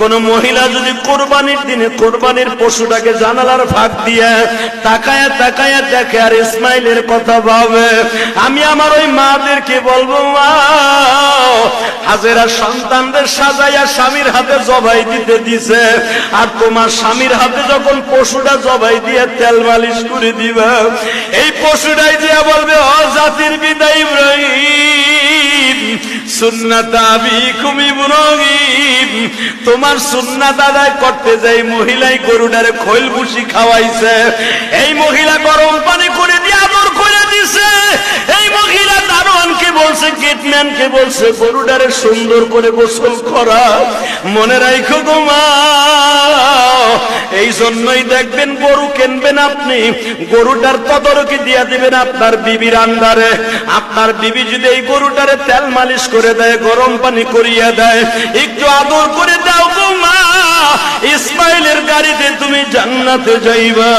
কোন মহিলা যদি কোরবানির দিনে কোরবানির পশুটাকে জানালার ফাঁক দিয়ে তাকায়া তাকায়া দেখে আর ইসমাইলের কথা ভাবে, আমি আমার ওই মাদেরকে বলব, মা, হাজেরা সন্তানদের সাজাইয়া স্বামীর হাতে জবাই দিতে দিছে। আর তোমার স্বামীর হাতে যখন পশুটা জবাই দিয়ে তেল মালিশ করে দিবা, এই পশুটাই দিয়া বলবে অ জাতির বিদায় ইব্রাহিম। তোমার সুন্নাত আদায় করতে যাই মহিলাই গরুটারে খৈল ভুসি খাওয়াইছে, এই মহিলা গরম পানি করে দিয়ে আদর করে দিছে। এই মহিলা দারোয়ানকে বলছে, গেটম্যানকে বলছে, গরুটারে সুন্দর করে গোসল করা। মনে রাখো গোমা এই জন্যই দেখবেন গরু কিনবেন আপনি। গরুটার তদরকি দিয়ে দিবেন আপনার বিবির আন্ডারে। আপনার বিবি যদি এই গরুটারে তেল মালিশ করে দেয়, গরম পানি করিয়া দেয়, একটু আদর করে দাও মা। ইসমাইলের গাড়িতে তুমি জান্নাতে যাইবা।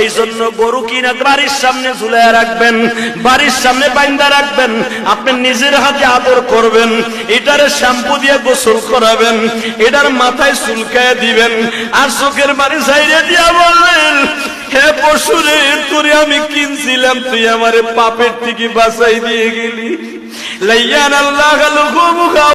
এই জন্য গরু কিনা বাড়ির সামনে ঝুলাই রাখবেন, বাড়ির সামনে বাইন্দা রাখবেন, আপনি নিজের হাতে আদর করবেন, এটারে শ্যাম্পু দিয়ে গোসল করাবেন, এটার মাথায় চুলকায় দিবেন, আর চোখের বাড়ি সাইডে দিয়া বললেন, হে পশুরে তোরে আমি কিনছিলাম, তুই আমার পাপের থেকে বাঁচাই দিয়ে গেলি। লাইয়ান আল্লাহ